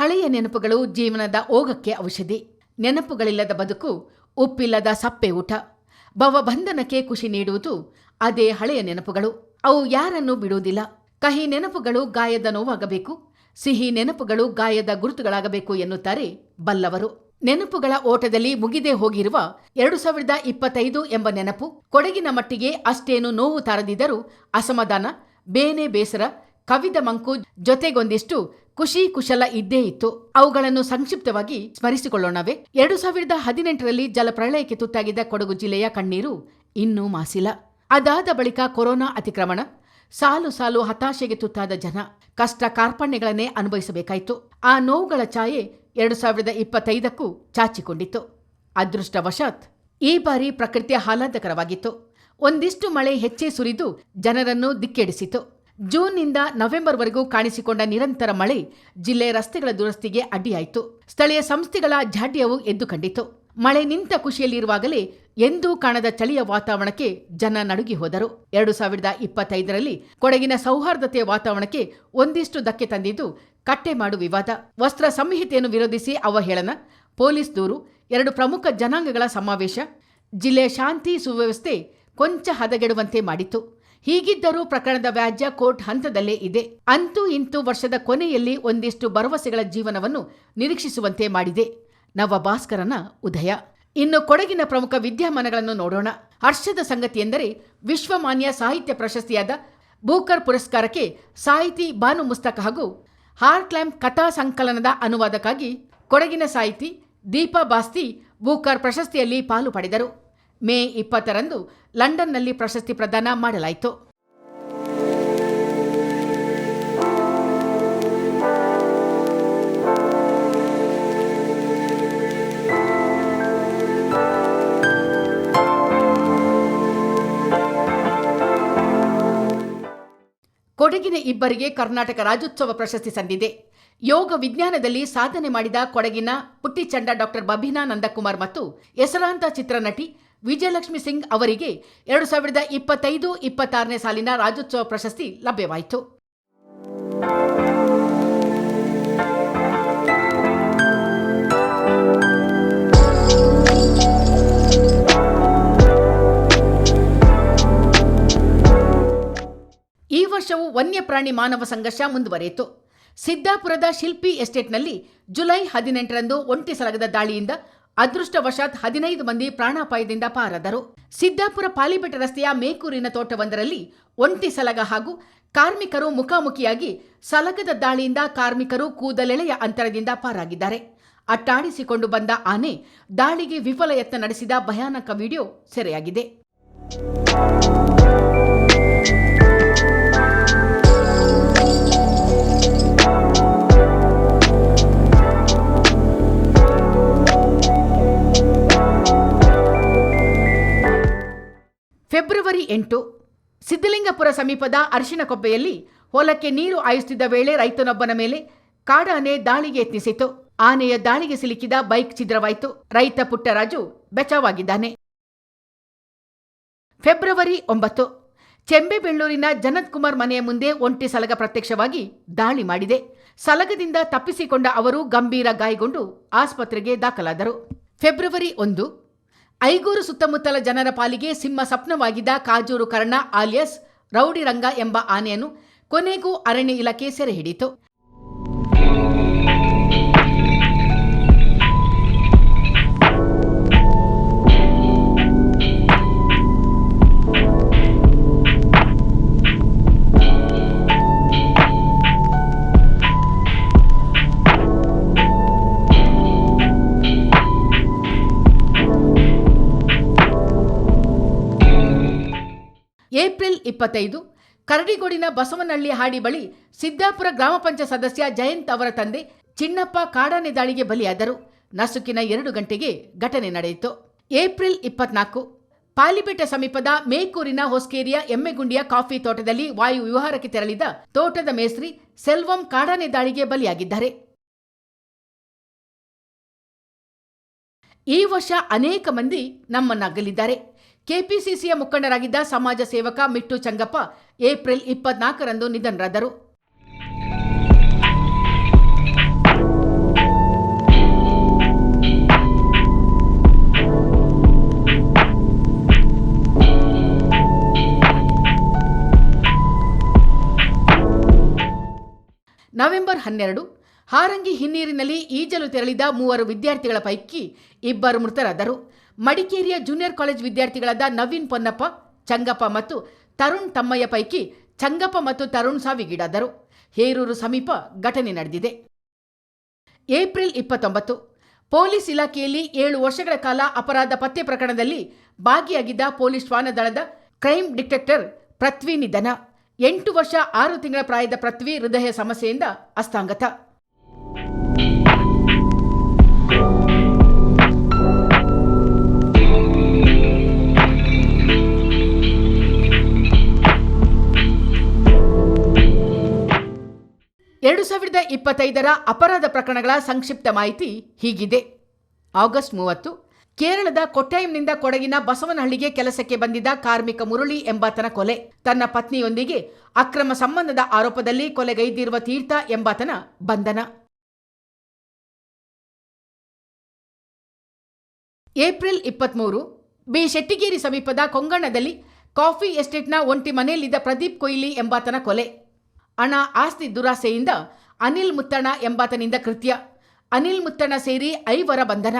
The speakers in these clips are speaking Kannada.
ಹಳೆಯ ನೆನಪುಗಳು ಜೀವನದ ಓಗಕ್ಕೆ ಔಷಧಿ. ನೆನಪುಗಳಿಲ್ಲದ ಬದುಕು, ಉಪ್ಪಿಲ್ಲದ ಸಪ್ಪೆ ಊಟ. ಭವಬಂಧನಕ್ಕೆ ಖುಷಿ ನೀಡುವುದು ಅದೇ ಹಳೆಯ ನೆನಪುಗಳು. ಅವು ಯಾರನ್ನೂ ಬಿಡುವುದಿಲ್ಲ. ಕಹಿ ನೆನಪುಗಳು ಗಾಯದ ನೋವಾಗಬೇಕು. ಸಿಹಿ ನೆನಪುಗಳು ಗಾಯದ ಗುರುತುಗಳಾಗಬೇಕು ಎನ್ನುತ್ತಾರೆ ಬಲ್ಲವರು. ನೆನಪುಗಳ ಓಟದಲ್ಲಿ ಮುಗಿದೇ ಹೋಗಿರುವ ಎರಡು ಸಾವಿರದ ಇಪ್ಪತ್ತೈದು ಎಂಬ ನೆನಪು ಕೊಡಗಿನ ಮಟ್ಟಿಗೆ ಅಷ್ಟೇನು ನೋವು ತರದಿದ್ದರೂ ಅಸಮಾಧಾನ, ಬೇನೆ ಬೇಸರ, ಕವಿದ ಮಂಕು ಜೊತೆಗೊಂದಿಷ್ಟು ಖುಷಿ ಕುಶಲ ಇದ್ದೇ ಇತ್ತು. ಅವುಗಳನ್ನು ಸಂಕ್ಷಿಪ್ತವಾಗಿ ಸ್ಮರಿಸಿಕೊಳ್ಳೋಣವೇ. ಎರಡು ಸಾವಿರದ ಹದಿನೆಂಟರಲ್ಲಿ ಜಲಪ್ರಳಯಕ್ಕೆ ತುತ್ತಾಗಿದ್ದ ಕೊಡಗು ಜಿಲ್ಲೆಯ ಕಣ್ಣೀರು ಇನ್ನೂ ಮಾಸಿಲ್ಲ. ಅದಾದ ಬಳಿಕ ಕೊರೋನಾ ಅತಿಕ್ರಮಣ, ಸಾಲು ಸಾಲು ಹತಾಶೆಗೆ ತುತ್ತಾದ ಜನ ಕಷ್ಟ ಕಾರ್ಪಣ್ಯಗಳನ್ನೇ ಅನುಭವಿಸಬೇಕಾಯಿತು. ಆ ನೋವುಗಳ ಛಾಯೆ ಎರಡು ಸಾವಿರದ ಇಪ್ಪತ್ತೈದಕ್ಕೂ ಚಾಚಿಕೊಂಡಿತ್ತು. ಅದೃಷ್ಟವಶಾತ್ ಈ ಬಾರಿ ಪ್ರಕೃತಿ ಆಹ್ಲಾದಕರವಾಗಿತ್ತು. ಒಂದಿಷ್ಟು ಮಳೆ ಹೆಚ್ಚೇ ಸುರಿದು ಜನರನ್ನು ದಿಕ್ಕೆಡಿಸಿತು ಜೂನ್ನಿಂದ ನವೆಂಬರ್ವರೆಗೂ ಕಾಣಿಸಿಕೊಂಡ ನಿರಂತರ ಮಳೆ ಜಿಲ್ಲೆ ರಸ್ತೆಗಳ ದುರಸ್ತಿಗೆ ಅಡ್ಡಿಯಾಯಿತು. ಸ್ಥಳೀಯ ಸಂಸ್ಥೆಗಳ ಜಾಡ್ಯವು ಎದ್ದು ಕಂಡಿತು ಮಳೆ ನಿಂತ ಖುಷಿಯಲ್ಲಿರುವಾಗಲೇ ಎಂದೂ ಕಾಣದ ಚಳಿಯ ವಾತಾವರಣಕ್ಕೆ ಜನ ನಡುಗಿ ಹೋದರು. ಎರಡು ಸಾವಿರದ ಇಪ್ಪತ್ತೈದರಲ್ಲಿ ಕೊಡಗಿನ ಸೌಹಾರ್ದತೆಯ ವಾತಾವರಣಕ್ಕೆ ಒಂದಿಷ್ಟು ಧಕ್ಕೆ ತಂದಿದ್ದು ಕಟ್ಟೆ ಮಾಡು ವಿವಾದ. ವಸ್ತ್ರ ಸಂಹಿತೆಯನ್ನು ವಿರೋಧಿಸಿ ಅವಹೇಳನ, ಪೊಲೀಸ್ ದೂರು, ಎರಡು ಪ್ರಮುಖ ಜನಾಂಗಗಳ ಸಮಾವೇಶ ಜಿಲ್ಲೆಯ ಶಾಂತಿ ಸುವ್ಯವಸ್ಥೆ ಕೊಂಚ ಹದಗೆಡುವಂತೆ ಮಾಡಿತು ಹೀಗಿದ್ದರೂ ಪ್ರಕರಣದ ವ್ಯಾಜ್ಯ ಕೋರ್ಟ್ ಹಂತದಲ್ಲೇ ಇದೆ. ಅಂತೂ ಇಂತೂ ವರ್ಷದ ಕೊನೆಯಲ್ಲಿ ಒಂದಿಷ್ಟು ಭರವಸೆಗಳ ಜೀವನವನ್ನು ನಿರೀಕ್ಷಿಸುವಂತೆ ಮಾಡಿದೆ. ನವ ಭಾಸ್ಕರನ ಉದಯ. ಇನ್ನು ಕೊಡಗಿನ ಪ್ರಮುಖ ವಿದ್ಯಮಾನಗಳನ್ನು ನೋಡೋಣ. ಹರ್ಷದ ಸಂಗತಿಯೆಂದರೆ ವಿಶ್ವಮಾನ್ಯ ಸಾಹಿತ್ಯ ಪ್ರಶಸ್ತಿಯಾದ ಬೂಕರ್ ಪುರಸ್ಕಾರಕ್ಕೆ ಸಾಹಿತಿ ಬಾನು ಮುಸ್ತಕ್ ಹಾಗೂ ಹಾರ್ಕ್ಲ್ಯಾಮ್ ಕಥಾ ಸಂಕಲನದ ಅನುವಾದಕ್ಕಾಗಿ ಕೊಡಗಿನ ಸಾಹಿತಿ ದೀಪಾ ಬಾಸ್ತಿ ಬೂಕರ್ ಪ್ರಶಸ್ತಿಯಲ್ಲಿ ಪಾಲು ಪಡೆದರು. ಮೇ ಇಪ್ಪತ್ತರಂದು ಲಂಡನ್ನಲ್ಲಿ ಪ್ರಶಸ್ತಿ ಪ್ರದಾನ ಮಾಡಲಾಯಿತು. ಕೊಡಗಿನ ಇಬ್ಬರಿಗೆ ಕರ್ನಾಟಕ ರಾಜ್ಯೋತ್ಸವ ಪ್ರಶಸ್ತಿ ಸಂದಿದೆ. ಯೋಗ ವಿಜ್ಞಾನದಲ್ಲಿ ಸಾಧನೆ ಮಾಡಿದ ಕೊಡಗಿನ ಪುಟ್ಟಿಚಂಡ ಡಾಕ್ಟರ್ ಬಬಿನಾ ನಂದಕುಮಾರ್ ಮತ್ತು ಹೆಸರಾಂತ ಚಿತ್ರನಟಿ ವಿಜಯಲಕ್ಷ್ಮಿ ಸಿಂಗ್ ಅವರಿಗೆ ಎರಡು ಸಾವಿರದ ಇಪ್ಪತ್ತೈದು, ಇಪ್ಪತ್ತಾರನೇ ಸಾಲಿನ ರಾಜ್ಯೋತ್ಸವ ಪ್ರಶಸ್ತಿ ಲಭ್ಯವಾಯಿತು. ಈ ವರ್ಷವೂ ವನ್ಯಪ್ರಾಣಿ ಮಾನವ ಸಂಘರ್ಷ ಮುಂದುವರಿಯಿತು. ಸಿದ್ದಾಪುರದ ಶಿಲ್ಪಿ ಎಸ್ಟೇಟ್ನಲ್ಲಿ ಜುಲೈ ಹದಿನೆಂಟರಂದು ಒಂಟಿ ಸಲಗದ ದಾಳಿಯಿಂದ ಅದೃಷ್ಟವಶಾತ್ ಹದಿನೈದು ಮಂದಿ ಪ್ರಾಣಾಪಾಯದಿಂದ ಪಾರಾದರು. ಸಿದ್ದಾಪುರ ಪಾಲಿಬೆಟ್ಟ ರಸ್ತೆಯ ಮೇಕೂರಿನ ತೋಟವೊಂದರಲ್ಲಿ ಒಂಟಿ ಸಲಗ ಹಾಗೂ ಕಾರ್ಮಿಕರು ಮುಖಾಮುಖಿಯಾಗಿ ಸಲಗದ ದಾಳಿಯಿಂದ ಕಾರ್ಮಿಕರು ಕೂದಲೆಳೆಯ ಅಂತರದಿಂದ ಪಾರಾಗಿದ್ದಾರೆ. ಅಟ್ಟಾಡಿಸಿಕೊಂಡು ಬಂದ ಆನೆ ದಾಳಿಗೆ ವಿಫಲ ಯತ್ನ ನಡೆಸಿದ ಭಯಾನಕ ವಿಡಿಯೋ ಸೆರೆಯಾಗಿದೆ. ಸಮೀಪದ ಅರಿಶಿನಕೊಪ್ಪೆಯಲ್ಲಿ ಹೊಲಕ್ಕೆ ನೀರು ಹಾಯಿಸುತ್ತಿದ್ದ ವೇಳೆ ರೈತನೊಬ್ಬನ ಮೇಲೆ ಕಾಡಾನೆ ದಾಳಿಗೆ ಯತ್ನಿಸಿತು ಆನೆಯ ದಾಳಿಗೆ ಸಿಲುಕಿದ ಬೈಕ್ ಛಿದ್ರವಾಯಿತು. ರೈತ ಪುಟ್ಟರಾಜು ಬೆಚಾವಾಗಿದ್ದಾನೆ ಫೆಬ್ರವರಿ ಒಂಬತ್ತು. ಚೆಂಬೆಬೆಳ್ಳೂರಿನ ಜನತ್ ಕುಮಾರ್ ಮನೆಯ ಮುಂದೆ ಒಂಟಿ ಸಲಗ ಪ್ರತ್ಯಕ್ಷವಾಗಿ ದಾಳಿ ಮಾಡಿದೆ. ಸಲಗದಿಂದ ತಪ್ಪಿಸಿಕೊಂಡ ಅವರು ಗಂಭೀರ ಗಾಯಗೊಂಡು ಆಸ್ಪತ್ರೆಗೆ ದಾಖಲಾದರು. ಫೆಬ್ರವರಿ ಒಂದು. ಐಗೂರು ಸುತ್ತಮುತ್ತಲ ಜನರ ಪಾಲಿಗೆ ಸಿಂಹ ಸ್ವಪ್ನವಾಗಿದ್ದ ಕಾಜೂರು ಕರ್ಣ, ಆಲಿಯಸ್ ರೌಡಿ ರಂಗ ಎಂಬ ಆನೆಯನ್ನು ಕೊನೆಗೂ ಅರಣ್ಯ ಇಲಾಖೆ ಸೆರೆ ಹಿಡಿತು ಇಪ್ಪತ್ತೈದು, ಕರಡಿಗೋಡಿನ ಬಸವನಹಳ್ಳಿ ಹಾಡಿ ಬಳಿ ಸಿದ್ದಾಪುರ ಗ್ರಾಮ ಪಂಚಾಯತ್ ಸದಸ್ಯ ಜಯಂತ್ ಅವರ ತಂದೆ ಚಿನ್ನಪ್ಪ ಕಾಡಾನೆ ದಾಳಿಗೆ ಬಲಿಯಾದರು. ನಸುಕಿನ ಎರಡು ಗಂಟೆಗೆ ಘಟನೆ ನಡೆಯಿತು. ಏಪ್ರಿಲ್ ಇಪ್ಪತ್ನಾಲ್ಕು, ಪಾಲಿಪೇಟೆ ಸಮೀಪದ ಮೇಕೂರಿನ ಹೊಸ್ಕೇರಿಯ ಎಮ್ಮೆಗುಂಡಿಯ ಕಾಫಿ ತೋಟದಲ್ಲಿ ವಾಯು ವಿಹಾರಕ್ಕೆ ತೆರಳಿದ ತೋಟದ ಮೇಸ್ತ್ರಿ ಸೆಲ್ವಂ ಕಾಡಾನೆ ದಾಳಿಗೆ ಬಲಿಯಾಗಿದ್ದಾರೆ. ಈ ವರ್ಷ ಅನೇಕ ಮಂದಿ ನಮ್ಮನ್ನಗಲಿದ್ದಾರೆ. ಕೆಪಿಸಿಸಿಯ ಮುಖಂಡರಾಗಿದ್ದ ಸಮಾಜ ಸೇವಕ ಮಿಟ್ಟು ಚಂಗಪ್ಪ ಏಪ್ರಿಲ್ ಇಪ್ಪತ್ನಾಲ್ಕರಂದು ನಿಧನರಾದರು. ನವೆಂಬರ್ ಹನ್ನೆರಡು, ಹಾರಂಗಿ ಹಿನ್ನೀರಿನಲ್ಲಿ ಈಜಲು ತೆರಳಿದ ಮೂವರು ವಿದ್ಯಾರ್ಥಿಗಳ ಪೈಕಿ ಇಬ್ಬರು ಮೃತರಾದರು. ಮಡಿಕೇರಿಯ ಜೂನಿಯರ್ ಕಾಲೇಜ್ ವಿದ್ಯಾರ್ಥಿಗಳಾದ ನವೀನ್ ಪೊನ್ನಪ್ಪ, ಚಂಗಪ್ಪ ಮತ್ತು ತರುಣ್ ತಮ್ಮಯ್ಯ ಪೈಕಿ ಚಂಗಪ್ಪ ಮತ್ತು ತರುಣ್ ಸಾವಿಗೀಡಾದರು. ಹೇರೂರು ಸಮೀಪ ಘಟನೆ ನಡೆದಿದೆ. ಏಪ್ರಿಲ್ ಇಪ್ಪತ್ತೊಂಬತ್ತು, ಪೊಲೀಸ್ ಇಲಾಖೆಯಲ್ಲಿ ಏಳು ವರ್ಷಗಳ ಕಾಲ ಅಪರಾಧ ಪತ್ತೆ ಪ್ರಕರಣದಲ್ಲಿ ಭಾಗಿಯಾಗಿದ್ದ ಪೊಲೀಸ್ ಶ್ವಾನದಳದ ಕ್ರೈಮ್ ಡಿಟೆಕ್ಟರ್ ಪೃಥ್ವಿ ನಿಧನ. ಎಂಟು ವರ್ಷ ಆರು ತಿಂಗಳ ಪ್ರಾಯದ ಪೃಥ್ವಿ ಹೃದಯ ಸಮಸ್ಯೆಯಿಂದ ಅಸ್ತಾಂಗತ ಎರಡು ಸಾವಿರದ ಇಪ್ಪತ್ತೈದರ ಅಪರಾಧ ಪ್ರಕರಣಗಳ ಸಂಕ್ಷಿಪ್ತ ಮಾಹಿತಿ ಹೀಗಿದೆ. ಆಗಸ್ಟ್ ಮೂವತ್ತು, ಕೇರಳದ ಕೊಟ್ಟಾಯಂನಿಂದ ಕೊಡಗಿನ ಬಸವನಹಳ್ಳಿಗೆ ಕೆಲಸಕ್ಕೆ ಬಂದಿದ್ದ ಕಾರ್ಮಿಕ ಮುರಳಿ ಎಂಬಾತನ ಕೊಲೆ. ತನ್ನ ಪತ್ನಿಯೊಂದಿಗೆ ಅಕ್ರಮ ಸಂಬಂಧದ ಆರೋಪದಲ್ಲಿ ಕೊಲೆಗೈದಿರುವ ತೀರ್ಥ ಎಂಬಾತನ ಬಂಧನ. ಏಪ್ರಿಲ್ ಇಪ್ಪತ್ಮೂರು, ಬಿ. ಶೆಟ್ಟಿಗೇರಿ ಸಮೀಪದ ಕೊಂಗಣ್ಣದಲ್ಲಿ ಕಾಫಿ ಎಸ್ಟೇಟ್ನ ಒಂಟಿ ಮನೆಯಲ್ಲಿದ್ದ ಪ್ರದೀಪ್ ಕೊಯ್ಲಿ ಎಂಬಾತನ ಕೊಲೆ. ಹಣ ಆಸ್ತಿ ದುರಾಸೆಯಿಂದ ಅನಿಲ್ ಮುತ್ತಣ್ಣ ಎಂಬಾತನಿಂದ ಕೃತ್ಯ. ಅನಿಲ್ ಮುತ್ತಣ್ಣ ಸೇರಿ ಐವರ ಬಂಧನ.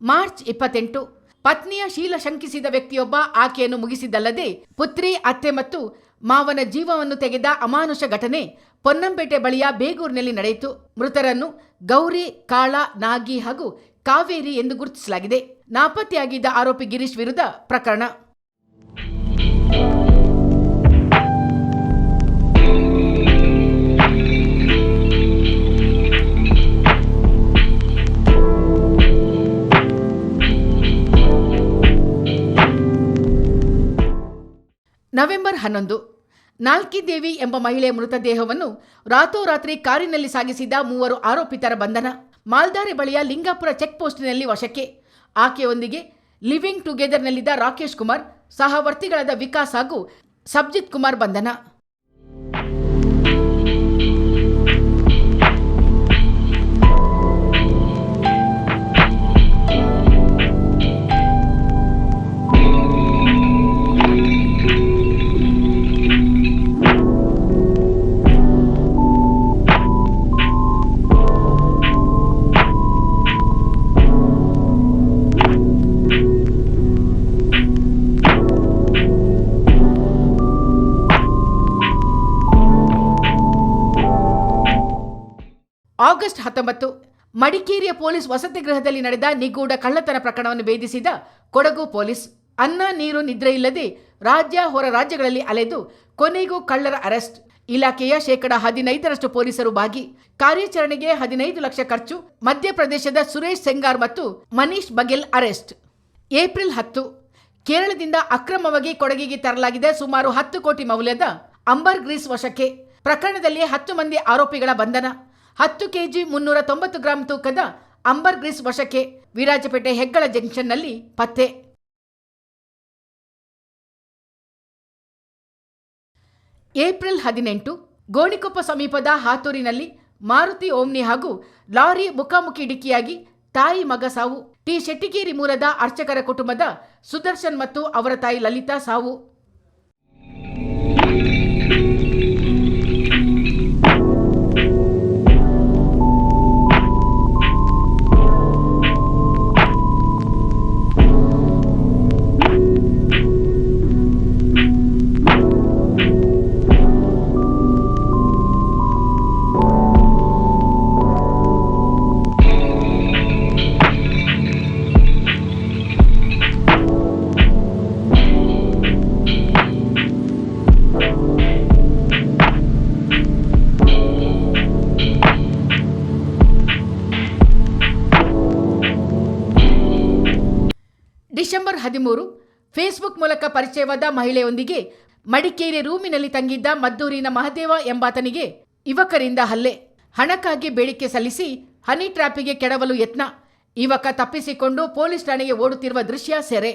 ಮಾರ್ಚ್ ಇಪ್ಪತ್ತೆಂಟು. ಪತ್ನಿಯ ಶೀಲ ಶಂಕಿಸಿದ ವ್ಯಕ್ತಿಯೊಬ್ಬ ಆಕೆಯನ್ನು ಮುಗಿಸಿದ್ದಲ್ಲದೆ ಪುತ್ರಿ, ಅತ್ತೆ ಮತ್ತು ಮಾವನ ಜೀವವನ್ನು ತೆಗೆದ ಅಮಾನುಷ ಘಟನೆ ಪೊನ್ನಂಪೇಟೆ ಬಳಿಯ ಬೇಗೂರಿನಲ್ಲಿ ನಡೆಯಿತು. ಮೃತರನ್ನು ಗೌರಿ, ಕಾಳ, ನಾಗಿ ಹಾಗೂ ಕಾವೇರಿ ಎಂದು ಗುರುತಿಸಲಾಗಿದೆ. ನಾಪತ್ತೆಯಾಗಿದ್ದ ಆರೋಪಿ ಗಿರೀಶ್ ವಿರುದ್ಧ ಪ್ರಕರಣ. ನವೆಂಬರ್ ಹನ್ನೊಂದು. ನಾಲ್ಕಿದೇವಿ ಎಂಬ ಮಹಿಳೆಯ ಮೃತದೇಹವನ್ನು ರಾತೋರಾತ್ರಿ ಕಾರಿನಲ್ಲಿ ಸಾಗಿಸಿದ ಮೂವರು ಆರೋಪಿತರ ಬಂಧನ. ಮಾಲ್ದಾರೆ ಬಳಿಯ ಲಿಂಗಾಪುರ ಚೆಕ್ ಪೋಸ್ಟಿನಲ್ಲಿ ವಶಕ್ಕೆ. ಆಕೆಯೊಂದಿಗೆ ಲಿವಿಂಗ್ ಟುಗೆದರ್ನಲ್ಲಿದ್ದ ರಾಕೇಶ್ ಕುಮಾರ್ ಸಹವರ್ತಿಗಳಾದ ವಿಕಾಸ್ ಹಾಗೂ ಸಬ್ಜಿತ್ ಕುಮಾರ್ ಬಂಧನ. ಆಗಸ್ಟ್ ಹತ್ತೊಂಬತ್ತು ಮಡಿಕೇರಿಯ ಪೊಲೀಸ್ ವಸತಿ ಗೃಹದಲ್ಲಿ ನಡೆದ ನಿಗೂಢ ಕಳ್ಳತನ ಪ್ರಕರಣವನ್ನು ಭೇದಿಸಿದ ಕೊಡಗು ಪೊಲೀಸ್, ಅನ್ನ, ನೀರು, ನಿದ್ರೆ ಇಲ್ಲದೆ ರಾಜ್ಯ ಹೊರ ರಾಜ್ಯಗಳಲ್ಲಿ ಅಲೆದು ಕೊನೆಗೂ ಕಳ್ಳರ ಅರೆಸ್ಟ್. ಇಲಾಖೆಯ ಶೇಕಡಾ ಹದಿನೈದರಷ್ಟು ಪೊಲೀಸರು ಭಾಗಿ. ಕಾರ್ಯಾಚರಣೆಗೆ ಹದಿನೈದು ಲಕ್ಷ ಖರ್ಚು. ಮಧ್ಯಪ್ರದೇಶದ ಸುರೇಶ್ ಸೆಂಗಾರ್ ಮತ್ತು ಮನೀಶ್ ಬಗೆಲ್ ಅರೆಸ್ಟ್. ಏಪ್ರಿಲ್ ಹತ್ತು, ಕೇರಳದಿಂದ ಅಕ್ರಮವಾಗಿ ಕೊಡಗಿಗೆ ತರಲಾಗಿದೆ ಸುಮಾರು ಹತ್ತು ಕೋಟಿ ಮೌಲ್ಯದ ಅಂಬರ್ ಗ್ರೀಸ್ ವಶಕ್ಕೆ. ಪ್ರಕರಣದಲ್ಲಿ ಹತ್ತು ಮಂದಿ ಆರೋಪಿಗಳ ಬಂಧನ. ಹತ್ತು ಕೆಜಿ ಮುನ್ನೂರ ತೊಂಬತ್ತು ಗ್ರಾಂ ತೂಕದ ಅಂಬರ್ ಗ್ರೀಸ್ ವಶಕ್ಕೆ ವಿರಾಜಪೇಟೆ ಹೆಗ್ಗಳ ಜಂಕ್ಷನ್ನಲ್ಲಿ ಪತ್ತೆ. ಏಪ್ರಿಲ್ ಹದಿನೆಂಟು, ಗೋಣಿಕೊಪ್ಪ ಸಮೀಪದ ಹಾತೂರಿನಲ್ಲಿ ಮಾರುತಿ ಓಮ್ನಿ ಹಾಗೂ ಲಾರಿ ಮುಖಾಮುಖಿ ಡಿಕ್ಕಿಯಾಗಿ ತಾಯಿ ಮಗ ಸಾವು. ಟಿ ಶೆಟ್ಟಿಗೇರಿ ಮೂಲದ ಅರ್ಚಕರ ಕುಟುಂಬದ ಸುದರ್ಶನ್ ಮತ್ತು ಅವರ ತಾಯಿ ಲಲಿತಾ ಸಾವು. ಹದಿಮೂರು. ಫೇಸ್ಬುಕ್ ಮೂಲಕ ಪರಿಚಯವಾದ ಮಹಿಳೆಯೊಂದಿಗೆ ಮಡಿಕೇರಿ ರೂಮಿನಲ್ಲಿ ತಂಗಿದ್ದ ಮದ್ದೂರಿನ ಮಹದೇವ ಎಂಬಾತನಿಗೆ ಯುವಕರಿಂದ ಹಲ್ಲೆ. ಹಣಕ್ಕಾಗಿ ಬೇಡಿಕೆ ಸಲ್ಲಿಸಿ ಹನಿ ಟ್ರ್ಯಾಪಿಗೆ ಕೆಡವಲು ಯತ್ನ. ಯುವಕ ತಪ್ಪಿಸಿಕೊಂಡು ಪೊಲೀಸ್ ಠಾಣೆಗೆ ಓಡುತ್ತಿರುವ ದೃಶ್ಯ ಸೆರೆ.